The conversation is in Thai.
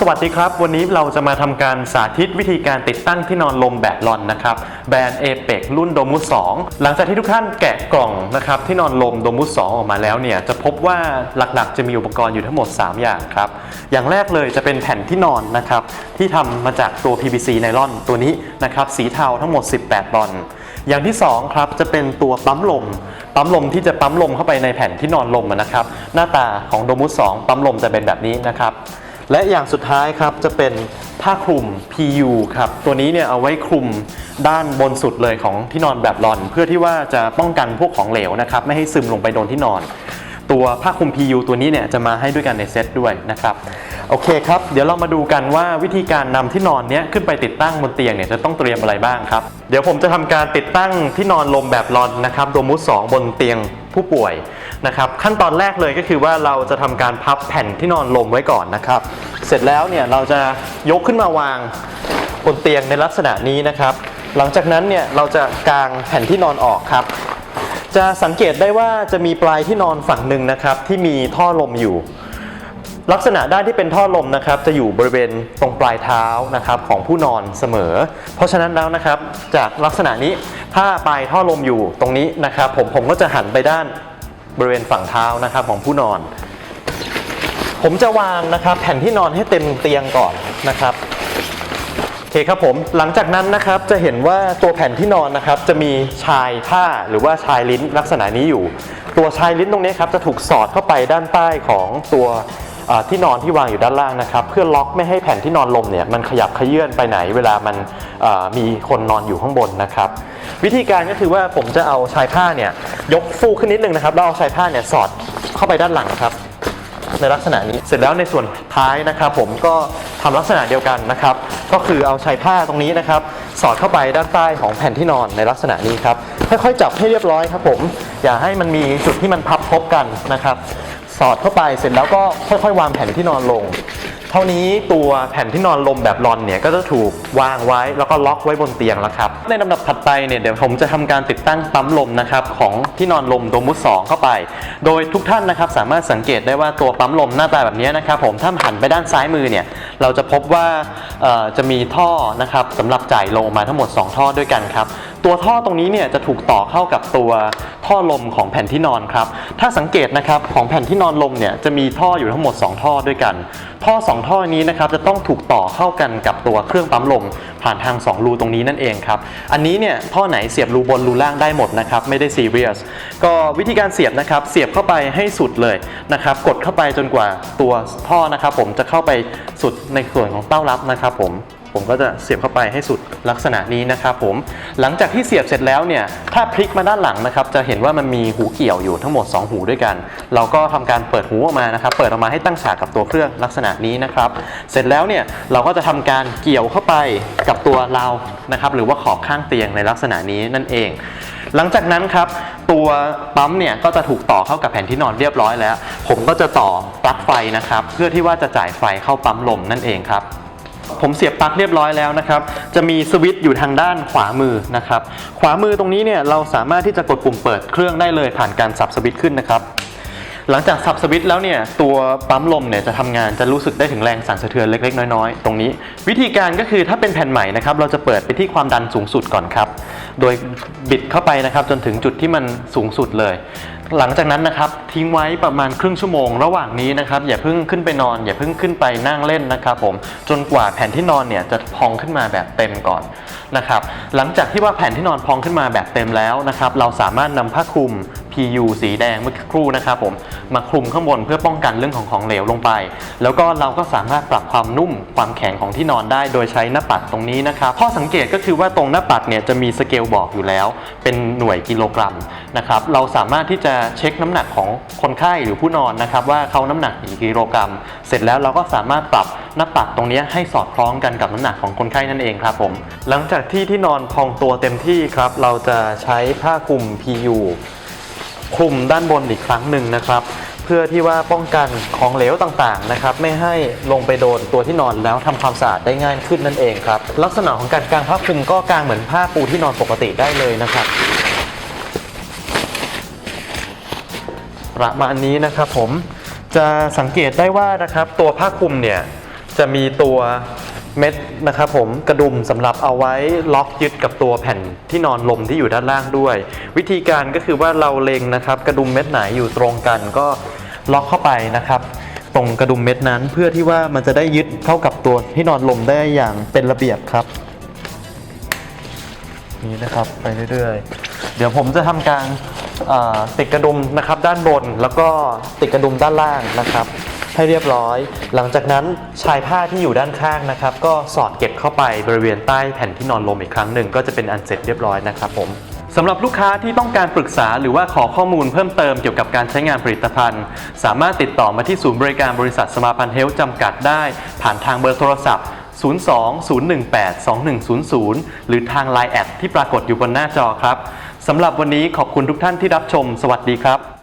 สวัสดีครับ วันนี้เราจะมาทำการสาธิตวิธีการติดตั้งที่นอนลมแบบลอนนะครับแบรนด์เอเปกรุ่นโดมุส2หลังจากที่ทุกท่านแกะกล่องนะครับที่นอนลมโดมุส2ออกมาแล้วเนี่ยจะพบว่าหลักๆ จะมีอุปกรณ์อยู่ทั้งหมด 3 อย่างครับอย่างแรกเลยจะเป็นแผ่นที่นอนนะครับที่ทำมาจากตัว PVC ไนลอนตัวนี้นะครับสีเทาทั้งหมด 18ตอนอย่างที่2ครับจะเป็นตัวปั๊มลม ปั๊มลมที่จะปั๊มลมเข้าไปในแผ่นที่นอนลมนะครับหน้าตาของโดมุส2ปั๊มลมจะเป็นแบบนี้นะครับ และอย่างสุดท้ายครับจะเป็นผ้าคลุม PU ครับ ตัวนี้เนี่ยเอาไว้คลุมด้านบนสุดเลยของที่นอนแบบรอน เพื่อที่ว่าจะป้องกันพวกของเหลวนะครับ ไม่ให้ซึมลงไปโดนที่นอน ตัวผ้าคลุม PU ตัวนี้เนี่ยจะมาให้ด้วยกันในเซตด้วยนะครับ โอเคครับ เดี๋ยวเรามาดูกันว่าวิธีการนำที่นอนเนี้ยขึ้นไปติดตั้งบนเตียงเนี่ยจะต้องเตรียมอะไรบ้างครับ เดี๋ยวผมจะทำการติดตั้งที่นอนลมแบบรอนนะครับโดมุส2บนเตียงผู้ป่วย นะครับขั้นตอนแรกเลยก็คือว่าเราจะทำการพับแผ่นที่นอนลมไว้ก่อนนะครับ เสร็จแล้วเนี่ยเราจะยกขึ้นมาวางบนเตียงในลักษณะนี้นะครับ หลังจากนั้นเนี่ยเราจะกางแผ่นที่นอนออกครับ จะสังเกตได้ว่าจะมีปลายที่นอนฝั่งหนึ่งนะครับที่มีท่อลมอยู่ ลักษณะด้านที่เป็นท่อลมนะครับ จะอยู่บริเวณตรงปลายเท้านะครับของผู้นอนเสมอ เพราะฉะนั้นแล้วนะครับจากลักษณะนี้ถ้าปลายท่อลมอยู่ตรงนี้นะครับ ผมผมก็จะหันไปด้าน บริเวณฝั่งเท้านะครับของผู้นอน ผมจะวางนะครับแผ่นที่นอนให้เต็มเตียงก่อนนะครับโอเคครับผมหลังจากนั้นนะครับจะเห็นว่าตัวแผ่นที่นอนนะครับจะมีชายผ้าหรือว่าชายลิ้นลักษณะนี้อยู่ ตัวชายลิ้นตรงนี้ครับจะถูกสอดเข้าไปด้านใต้ของตัวที่นอนที่วางอยู่ด้านล่างนะครับ เพื่อล็อกไม่ให้แผ่นที่นอนลมเนี่ยมันขยับเขยื่อนไปไหนเวลามันมีคนนอนอยู่ข้างบนนะครับ วิธีการก็คือว่าผมจะเอาชายผ้าเนี่ยยกฟูขึ้นนิดนึงนะครับแล้วเอาชายผ้าเนี่ยสอดเข้าไปด้านหลังครับ ในลักษณะนี้เสร็จแล้วในส่วนท้ายนะครับ ผมก็ทำลักษณะเดียวกันนะครับ ก็คือเอาชายผ้าตรงนี้นะครับ สอดเข้าไปด้านใต้ของแผ่นที่นอนในลักษณะนี้ครับค่อยๆจับให้เรียบร้อยครับ ผมอย่าให้มันมีจุดที่มันพับพบกันนะครับ สอดเข้าไปเสร็จแล้วก็ค่อยๆ วางแผ่นที่นอนลง เท่านี้ตัวแผ่นที่นอนลมแบบรอนเนี่ยก็จะถูกวางไว้แล้วก็ล็อกไว้บนเตียงแล้วครับ ในลำดับถัดไปเนี่ยเดี๋ยวผมจะทำการติดตั้งปั๊มลมนะครับของที่นอนลมโดมุส2เข้าไป โดยทุกท่านนะครับสามารถสังเกตได้ว่าตัวปั๊มลมหน้าตาแบบนี้นะครับผมถ้าหันไปด้านซ้ายมือเนี่ยเราจะพบว่าจะมีท่อนะครับสำหรับจ่ายลมมาทั้งหมด 2 ท่อด้วยกันครับ ตัวท่อตรงนี้เนี่ยจะถูกต่อเข้ากับตัวท่อลมของแผ่นที่นอนครับ ถ้าสังเกตนะครับของแผ่นที่นอนลมเนี่ยจะมีท่ออยู่ทั้งหมด 2 ท่อด้วยกัน ท่อ 2 ท่อนี้นะครับจะต้องถูกต่อเข้ากันกับตัวเครื่องปั๊มลมผ่านทาง 2 รูตรงนี้นั่นเองครับ อันนี้เนี่ยท่อไหนเสียบรูบนรูล่างได้หมดนะครับไม่ได้ซีเรียส ก็วิธีการเสียบนะครับเสียบเข้าไปให้สุดเลยนะครับกดเข้าไปจนกว่าตัวท่อนะครับผมจะเข้าไปสุดในส่วนของเต้ารับนะครับผม ผมก็จะเสียบเข้าไปให้สุดลักษณะนี้นะครับผมหลังจากที่เสียบเสร็จแล้วเนี่ยถ้าพลิกมาด้านหลังนะครับจะเห็นว่ามันมีหูเกี่ยวอยู่ทั้งหมด 2 หูด้วยกัน เราก็ทำการเปิดหูออกมานะครับเปิดออกมาให้ตั้งฉากกับตัวเครื่องลักษณะนี้นะครับเสร็จแล้วเนี่ยเราก็จะทำการเกี่ยวเข้าไปกับตัวราวนะครับหรือว่าขอบข้างเตียงในลักษณะนี้นั่นเอง หลังจากนั้นครับตัวปั๊มเนี่ยก็จะถูกต่อเข้ากับแผ่นที่นอนเรียบร้อยแล้ว ผมก็จะต่อปลั๊กไฟนะครับ เพื่อที่ว่าจะจ่ายไฟเข้าปั๊มลมนั่นเองครับ ผมเสียบปลั๊กเรียบร้อยแล้วนะครับ จะมีสวิตช์อยู่ทางด้านขวามือนะครับ ขวามือตรงนี้เนี่ยเราสามารถที่จะกดปุ่มเปิดเครื่องได้เลยผ่านการสับสวิตช์ขึ้นนะครับ หลังจากสับสวิตช์แล้วเนี่ยตัวปั๊มลมเนี่ยจะทำงานจะรู้สึกได้ถึงแรงสั่นสะเทือนเล็กๆ น้อยๆ ตรงนี้ วิธีการก็คือถ้าเป็นแผ่นใหม่นะครับเราจะเปิดไปที่ความดันสูงสุดก่อนครับ โดยบิดเข้าไปนะครับจนถึงจุดที่มันสูงสุดเลย หลังจากนั้นนะครับทิ้งไว้ประมาณครึ่งชั่วโมง ระหว่างนี้นะครับอย่าเพิ่งขึ้นไปนอน อย่าเพิ่งขึ้นไปนั่งเล่นนะครับผมจนกว่าแผ่นที่นอนเนี่ยจะพองขึ้นมาแบบเต็มก่อนนะครับหลังจากที่ว่าแผ่นที่นอนพองขึ้นมาแบบเต็มแล้วนะครับเราสามารถนำผ้าคลุม PU สีแดงเมื่อครู่นะครับผมมาคลุมข้างบนเพื่อป้องกันเรื่องของของเหลวลงไป แล้วก็เราก็สามารถปรับความนุ่มความแข็งของที่นอนได้ โดยใช้หน้าปัดตรงนี้นะครับข้อสังเกตก็คือว่าตรงหน้าปัดเนี่ยจะมีสเกลบอกอยู่แล้ว เป็นหน่วยกิโลกรัมนะครับเราสามารถที่จะเช็คน้ำหนักของคนไข้หรือผู้นอนนะครับว่าเขาน้ำหนักกี่กิโลกรัม เสร็จแล้วเราก็สามารถปรับหน้าปัดตรงนี้ให้สอดคล้องกันกับน้ำหนักของคนไข้นั่นเองครับผมหลังจากที่ที่นอนพองตัวเต็มที่ครับเราจะใช้ผ้าคลุม PU คลุมด้านบนอีกครั้งหนึ่งนะครับ เพื่อที่ว่าป้องกันของเหลวต่างๆนะครับไม่ให้ลงไปโดนตัวที่นอนแล้วทำความสะอาดได้ง่ายขึ้นนั่นเองครับ ลักษณะของการกางผ้าคลุมก็กางเหมือนผ้าปูที่นอนปกติได้เลยนะครับประมาณนี้นะครับผมจะสังเกตได้ว่านะครับตัวผ้าคลุมเนี่ยจะมีตัว เม็ดนะครับผมกระดุมสำหรับเอาไว้ล็อกยึดกับตัวแผ่นที่นอนลมที่อยู่ด้านล่างด้วย วิธีการก็คือว่าเราเล็งนะครับ กระดุมเม็ดไหนอยู่ตรงกันก็ล็อกเข้าไปนะครับ ตรงกระดุมเม็ดนั้นเพื่อที่ว่ามันจะได้ยึดเข้ากับตัวที่นอนลมได้อย่างเป็นระเบียบครับ นี้นะครับไปเรื่อยๆ เดี๋ยวผมจะทำการติดกระดุมนะครับด้านบนแล้วก็ติดกระดุมด้านล่างนะครับ ให้เรียบร้อย หลังจากนั้นชายผ้าที่อยู่ด้านข้างนะครับ ก็สอดเก็บเข้าไปบริเวณใต้แผ่นที่นอนลมอีกครั้งหนึ่งก็จะเป็นอันเสร็จเรียบร้อยนะครับผมสำหรับลูกค้าที่ต้องการปรึกษาหรือว่าขอข้อมูลเพิ่มเติมเกี่ยวกับการใช้งานผลิตภัณฑ์ สามารถติดต่อมาที่ศูนย์บริการบริษัทสมาพันธ์เฮลท์จำกัดได้ ผ่านทางเบอร์โทรศัพท์ 02-018-2100 หรือทาง Line แอดที่ปรากฏอยู่บนหน้าจอครับสำหรับวันนี้ขอบคุณทุกท่านที่รับชม สวัสดีครับ